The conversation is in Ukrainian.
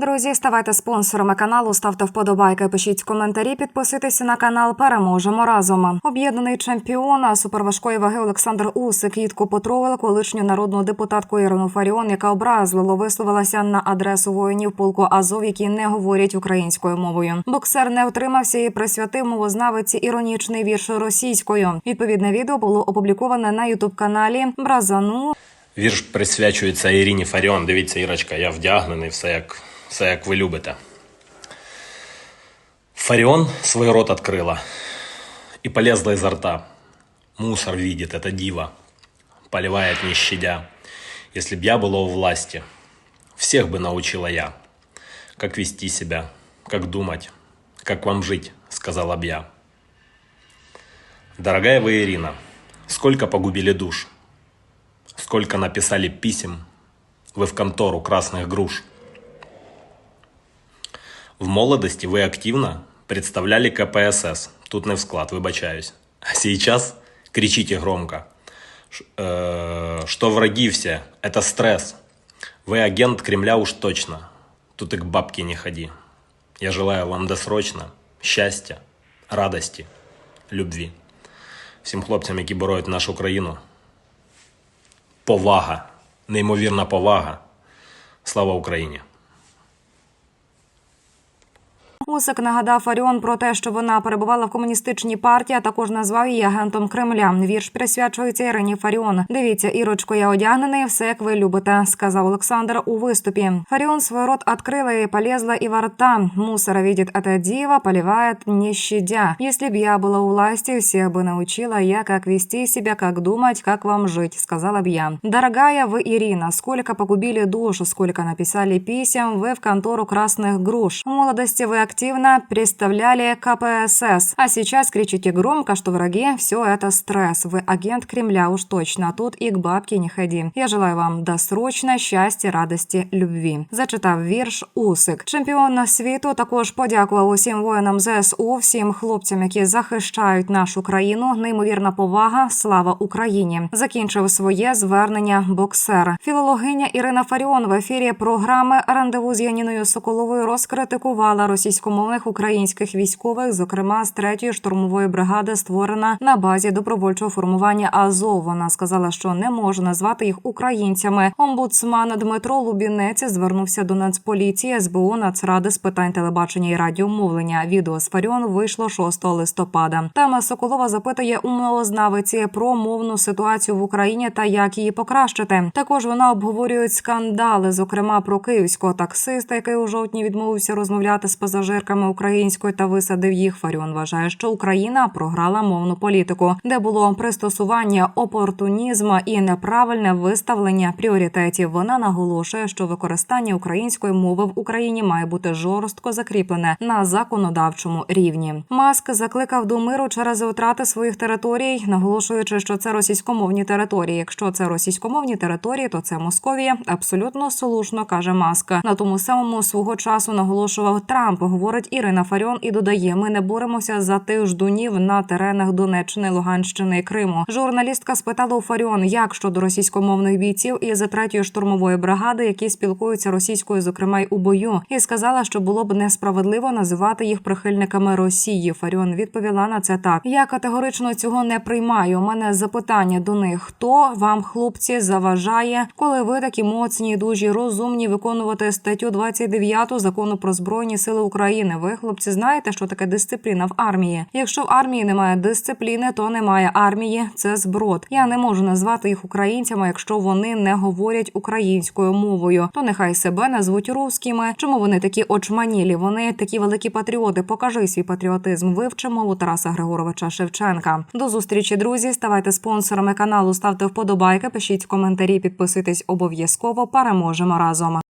Друзі, ставайте спонсорами каналу, ставте вподобайки, пишіть коментарі, підписуйтесь на канал. Переможемо разом. Об'єднаний чемпіон суперважкої ваги Олександр Усик їдко потровив колишню народну депутатку Ірину Фаріон, яка образливо висловилася на адресу воїнів полку Азов, які не говорять українською мовою. Боксер не утримався і присвятив мовознавиці іронічний вірш російською. Відповідне відео було опубліковане на ютуб каналі Бразану. Вірш присвячується Ірині Фаріон. Дивіться, Ірочка, я вдягнений, все як, все як ви любите. Фаріон свой рот открыла и полезла изо рта. Мусор видит, это дива, поливает не щадя. Если б я была у власти, всех бы научила я. Как вести себя, как думать, как вам жить, сказала б я. Дорогая вы, Ирина, сколько погубили душ, Сколько написали писем вы в контору красных груш. В молодости вы активно представляли КПСС. Тут не в склад, выбачаюсь. А сейчас кричите громко, ш- э, что враги все, это стресс. Вы агент Кремля уж точно. Тут и к бабке не ходи. Я желаю вам досрочно щастя, радості, любві. Всім хлопцям, які боронять нашу країну, повага, неймовірна повага. Слава Україні! Усик нагадав Фаріон про те, що вона перебувала в комуністичній партії, а також назвав її агентом Кремля. Вірш присвячується Ірині Фаріон. Дивіться, Ірочко, я одягнений, все як ви любите, сказав Олександр у виступі. Фаріон свой рот открыла и полезла и во рта. Мусора видит эта дива, поливает не щадя. Если б я была у власти, всех бы научила я, как вести себя, как думать, как вам жить, сказала б я. Дорогая вы, Ирина, сколько погубили душ, сколько написали писем вы в контору красных груш. В молодости вы активно представляли КПСС, а сейчас кричите громко, что враги все это стресс. Вы агент Кремля уж точно, тут и к бабке не ходи. Я желаю вам досрочно щастя, радості, любві. Зачитав вірш Усик. Чемпіон світу також подякував усім воїнам ЗСУ, всім хлопцям, які захищають нашу країну. Неймовірна повага, слава Україні. Закінчив своє звернення боксер. Філологиня Ірина Фаріон в ефірі програми Рандеву з Яніною Соколовою розкритикувала російськомовних українських військових, зокрема з третьої штурмової бригади, створена на базі добровольчого формування Азов. Вона сказала, що не може назвати їх українцями. Омбудсман Дмитро Лубінець звернувся до Нацполіції СБУ Нацради з питань телебачення і радіомовлення. Відео з Фаріон вийшло 6 листопада. Тема Соколова запитує у мовознавиці про мовну ситуацію в Україні та як її покращити. Також вона обговорює скандали, зокрема про київського таксиста, який у жовтні відмовився розмовляти з пасажирками українською та висадив їх. Фаріон вважає, що Україна програла мовну політику, де було пристосування опортунізму і неправильне виставлення пріоритетів. Вона наголошує, що використання української мови в Україні має бути жорстко закріплене на законодавчому рівні. Маск закликав до миру через втрати своїх територій, наголошуючи, що це російськомовні території. Якщо це російськомовні території, то це Московія. Абсолютно слушно каже Маск. На тому самому свого часу наголошував Трамп. Говорить Ірина Фаріон і додає: ми не боремося за тих ждунів на теренах Донеччини, Луганщини і Криму. Журналістка спитала у Фаріон, як щодо російськомовних бійців із третьої штурмової бригади, які спілкуються російською, зокрема й у бою, і сказала, що було б несправедливо називати їх прихильниками Росії. Фаріон відповіла на це так: я категорично цього не приймаю. У мене запитання до них: хто вам, хлопці, заважає, коли ви такі моцні, дужі, розумні виконувати статтю 29 закону про збройні сили України? Ви, хлопці, знаєте, що таке дисципліна в армії? Якщо в армії немає дисципліни, то немає армії. Це зброд. Я не можу назвати їх українцями, якщо вони не говорять українською мовою. То нехай себе назвуть русскими. Чому вони такі очманілі? Вони такі великі патріоти. Покажи свій патріотизм. Вивчи мову Тараса Григоровича Шевченка. До зустрічі, друзі. Ставайте спонсорами каналу, ставте вподобайки, пишіть коментарі, підписуйтесь обов'язково. Переможемо разом.